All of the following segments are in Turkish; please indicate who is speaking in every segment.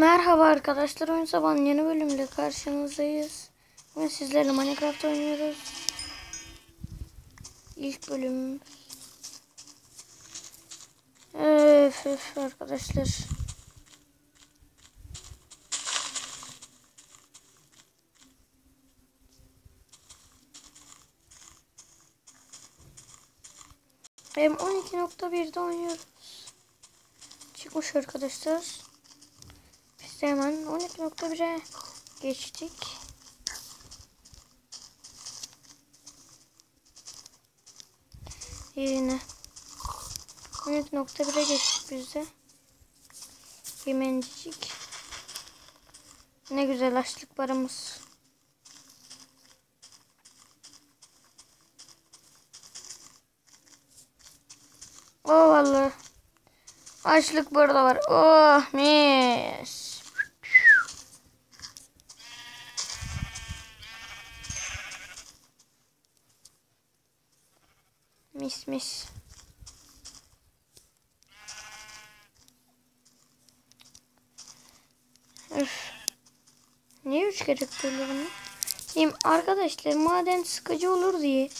Speaker 1: Merhaba arkadaşlar, Oyun Sabah'ın yeni bölümüyle karşınızdayız. Bugün sizlerle Minecraft oynuyoruz. İlk bölüm. Öf, öf arkadaşlar. Hem 12.1'de oynuyoruz. Çıkmış arkadaşlar. De hemen 12.1'e geçtik. Yerine 12.1'e geçtik biz de. Yemencik. Ne güzel açlık barımız. Oh vallahi. Açlık burada var. Oh mis. Mis. Üf. Niye üç kere? Benim arkadaşlar maden sıkıcı olur diye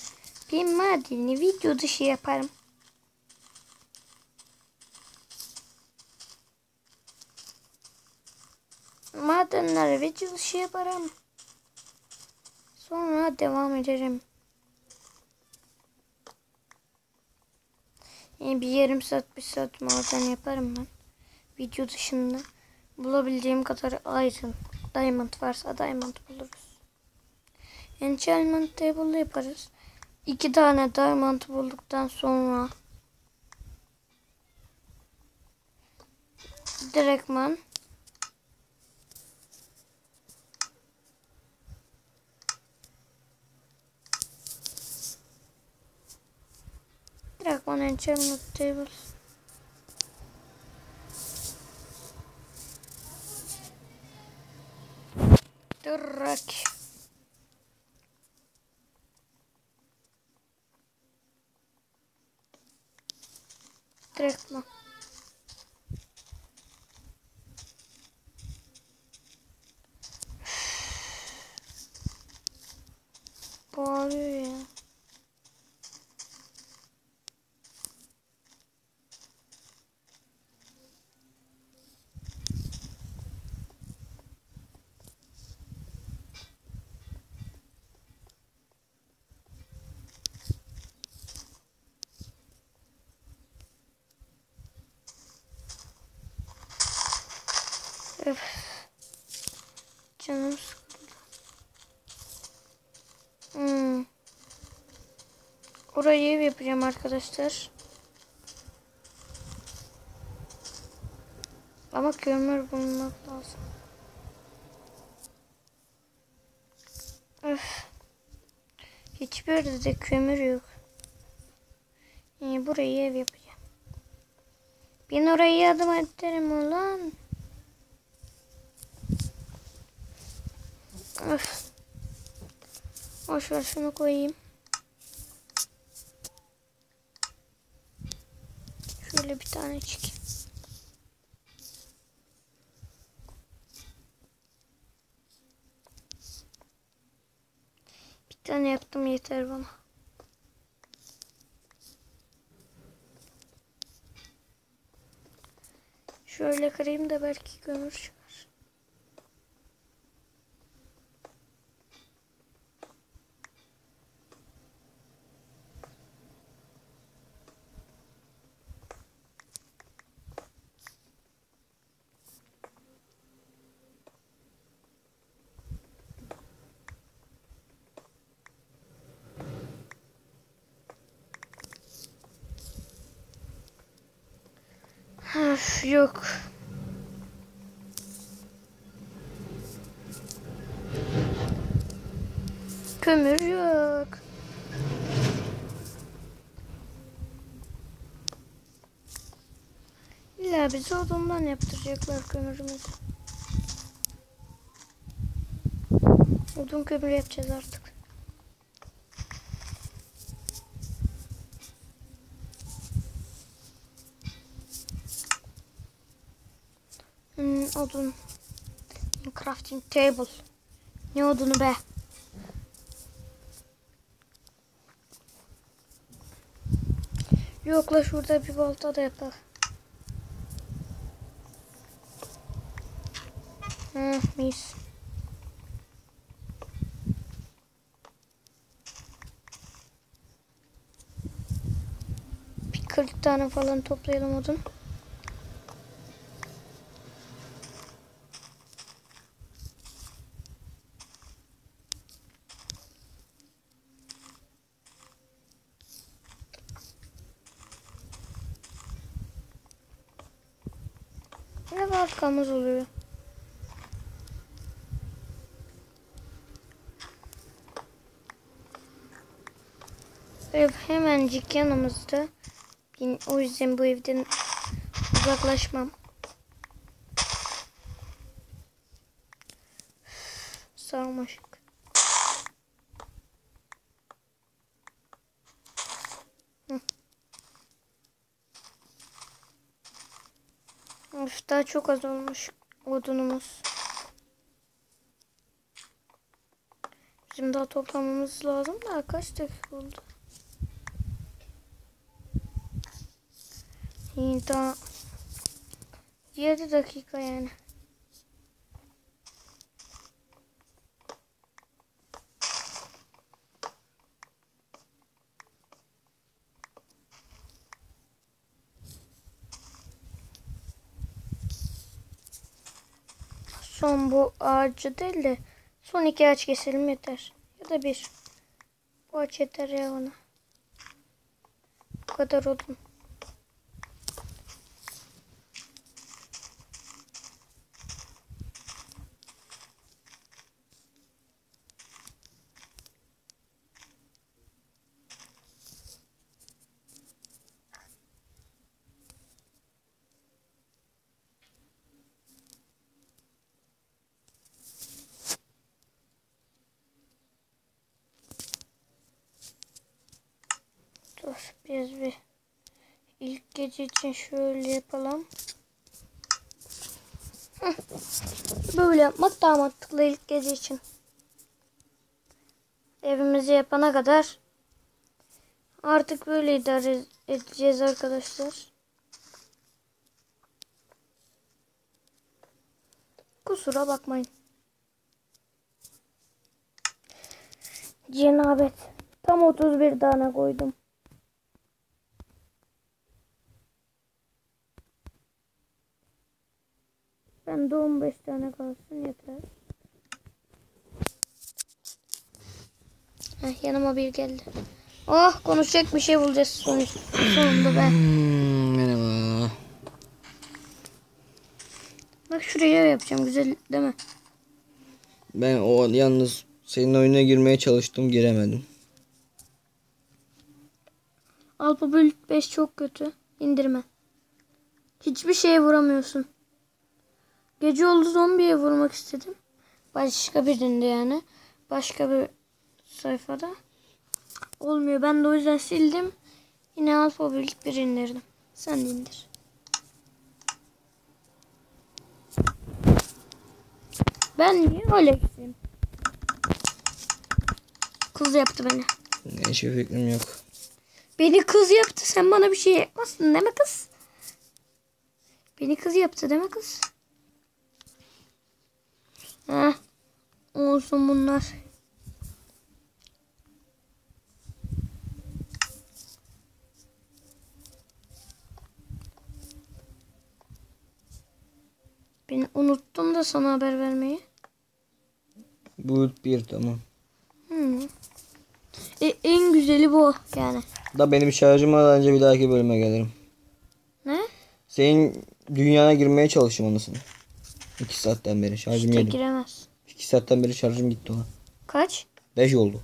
Speaker 1: bir madeni video dışı yaparım. Madenlere video dışı yaparım. Sonra devam ederim. Yani bir yarım saat bir saat maden yaparım ben. Video dışında bulabildiğim kadar iron, diamond varsa diamond buluruz. Enchantment table yaparız. İki tane diamond bulduktan sonra direktman direktman enchantment table Direkt. Direktman. Bağırıyor ya. Öf. Canım sıkıldı. Hmm. Orayı ev yapacağım arkadaşlar. Ama kömür bulmak lazım. Öf. Hiçbir de kömür yok. Yani burayı ev yapacağım. Ben orayı yardım ederim ulan. Öf. Boş ver şunu koyayım. Şöyle bir tane çekeyim. Bir tane yaptım yeter bana. Şöyle kırayım da belki kömür çıkar. Öf, yok. Kömür yok. İlla bizi odundan yaptıracaklar kömürümüzü. Odun kömür yapacağız artık. Hmm, odun. Crafting table. Ne odunu be? Yok la şurada bir balta da yapar. Hı, mis. Bir 40 tane falan toplayalım odun. Ne arkamız oluyor. Ev hemencik yanımızda. O yüzden bu evden uzaklaşmam. Sarmaşık. Of daha çok az olmuş odunumuz. Bizim daha toplamamız lazım da kaç dakika oldu? Daha 7 dakika yani. Son bu ağacı değil de son iki ağaç keselim yeter. Ya da bir. Bu ağaç yeter ya bana. Bu kadar odun. Biz bir ilk gece için şöyle yapalım. Böyle yapmak daha mantıklı ilk gece için. Evimizi yapana kadar artık böyle idare edeceğiz arkadaşlar. Kusura bakmayın. Cenabet. Tam 31 tane koydum. Ben de 15 tane kalsın yeter. Heh, yanıma bir geldi. Oh konuşacak bir şey bulacağız sonuç, sonunda be.
Speaker 2: Hmm, merhaba.
Speaker 1: Bak şuraya yapacağım güzel değil mi?
Speaker 2: Ben o yalnız senin oyuna girmeye çalıştım giremedim.
Speaker 1: Alpa bölük 5 çok kötü. İndirme. Hiçbir şeye vuramıyorsun. Gece oldu zombiye vurmak istedim. Başka birinde yani. Başka bir sayfada. Olmuyor. Ben de o yüzden sildim. Yine alfa bölük 1 indirdim. Sen de indir. Ben niye öyle gideyim? Kız yaptı beni.
Speaker 2: Hiçbir fikrim yok.
Speaker 1: Beni kız yaptı. Sen bana bir şey yapmasın deme kız. Beni kız yaptı deme kız. Heh. Olsun bunlar. Ben unuttum da sana haber vermeyi.
Speaker 2: Bulut bir tamam.
Speaker 1: Hmm. E, en güzeli bu yani.
Speaker 2: Da benim şarjım alınca bir dahaki bölüme gelirim.
Speaker 1: Ne?
Speaker 2: Senin dünyaya girmeye çalışıyorum anasını. 2 saatten beri şarjım
Speaker 1: İşte
Speaker 2: yedim.
Speaker 1: giremez.
Speaker 2: 2 saatten beri şarjım gitti ona.
Speaker 1: Kaç?
Speaker 2: 5 oldu.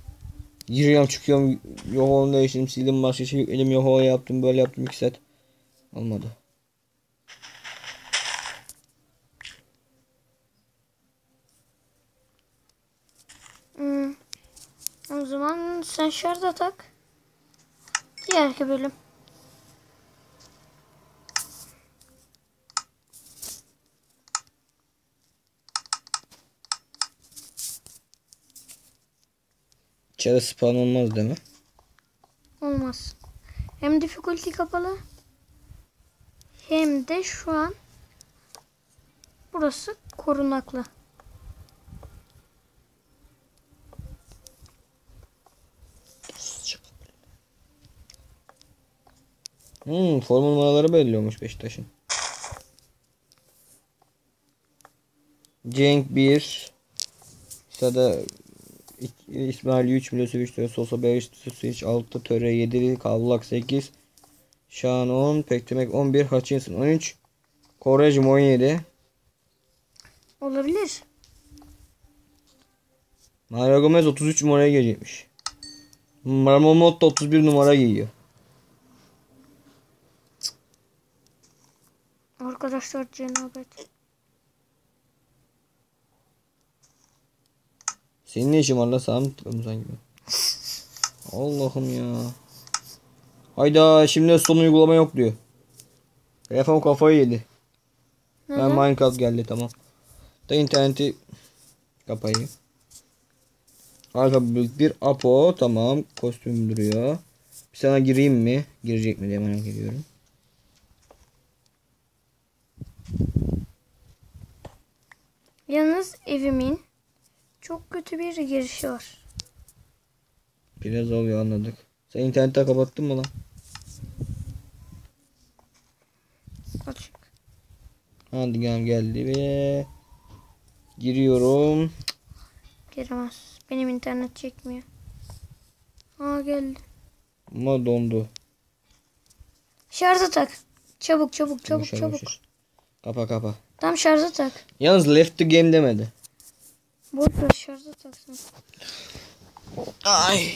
Speaker 2: Giriyorum çıkıyorum. Yok onu değiştirdim sildim başka şey elim yok o yaptım böyle yaptım 2 saat. Olmadı.
Speaker 1: Hmm. O zaman sen şarja tak. Diğerki bölüm.
Speaker 2: Aşağıda spawn olmaz değil mi?
Speaker 1: Olmaz. Hem difficulty kapalı. Hem de şu an burası korunaklı.
Speaker 2: Hmm, form numaraları belli olmuş Beşiktaş'ın. Cenk 1 Sada İsmail 3 Milosevic 4 Sosa 5 Susic 6 Töre 7 Kavlak 8 Şahan 10 Pektemek 11 Hutchinson 13 Korejim 17
Speaker 1: Olabilir.
Speaker 2: Mario Gomez 33 numaraya gelecekmiş. Marmomot da 31 numara giyiyor.
Speaker 1: Arkadaşlar cenabet.
Speaker 2: Senin ne işin var lan sana mı tıkladım sanki ben? Allah'ım ya. Hayda şimdi son uygulama yok diyor. Telefon kafayı yedi. Ben
Speaker 1: Neden?
Speaker 2: Minecraft geldi tamam. Da interneti kapayayım. Arka büyük bir Apo tamam kostüm duruyor. Bir sana gireyim mi? Girecek mi diye merak ediyorum.
Speaker 1: Yalnız evimin çok kötü bir girişi var.
Speaker 2: Biraz oluyor anladık. Sen interneti kapattın mı lan?
Speaker 1: Açık.
Speaker 2: Hadi gel geldi ve giriyorum.
Speaker 1: Giremez. Benim internet çekmiyor. Aa geldi.
Speaker 2: Ama dondu.
Speaker 1: Şarja tak. Çabuk çabuk çabuk
Speaker 2: Yavaş,
Speaker 1: çabuk.
Speaker 2: Kapa kapa.
Speaker 1: Tam şarja tak.
Speaker 2: Yalnız left the game demedi.
Speaker 1: Ver şarja taksın.
Speaker 2: Ay.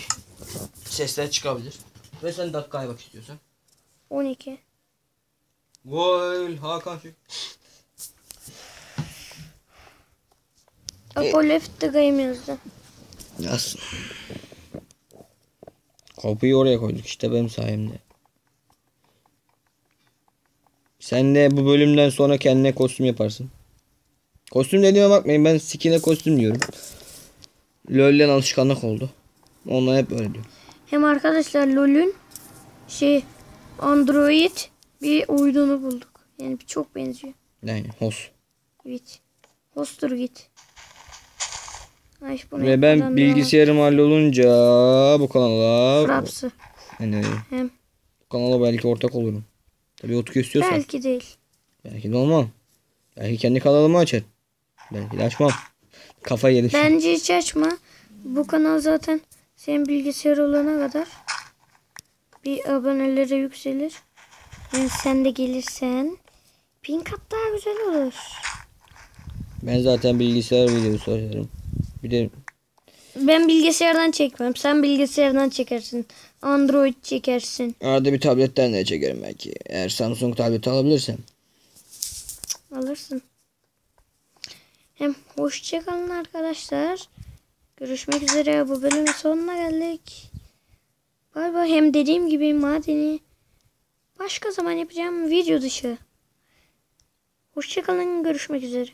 Speaker 2: Sesler çıkabilir. Ve sen dakikaya bak istiyorsan.
Speaker 1: 12.
Speaker 2: Gol Hakan Şük.
Speaker 1: Apo left the game yazdı.
Speaker 2: Yaz. Kapıyı oraya koyduk işte benim sayemde. Sen de bu bölümden sonra kendine kostüm yaparsın. Kostüm dediğime bakmayın ben skin'e kostüm diyorum. LoL'den alışkanlık oldu. Ondan hep öyle diyorum.
Speaker 1: Hem arkadaşlar LoL'ün şey Android bir uydunu bulduk. Yani bir çok benziyor.
Speaker 2: Yani hos.
Speaker 1: Evet. Hostur git. Ay,
Speaker 2: Ve ben bilgisayarım hallolunca bu kanala.
Speaker 1: Fraps'ı.
Speaker 2: yani
Speaker 1: Hem
Speaker 2: bu kanala belki ortak olurum. Tabii Utku istiyorsan. Belki.
Speaker 1: belki değil.
Speaker 2: belki de olmam. Belki kendi kanalımı açar. Belki de açmam. Kafa yedim.
Speaker 1: Bence hiç açma. Bu kanal zaten senin bilgisayar olana kadar bir abonelere yükselir. Yani sen de gelirsen bin kat daha güzel olur.
Speaker 2: Ben zaten bilgisayar videosu açarım. Bir de
Speaker 1: Ben bilgisayardan çekmem. Sen bilgisayardan çekersin. Android çekersin.
Speaker 2: arada bir tabletten de çekerim belki. Eğer Samsung tableti alabilirsem.
Speaker 1: Alırsın. Hem hoşçakalın arkadaşlar. Görüşmek üzere. Bu bölümün sonuna geldik. Bay bay. Hem dediğim gibi madeni başka zaman yapacağım video dışı. Hoşçakalın. Görüşmek üzere.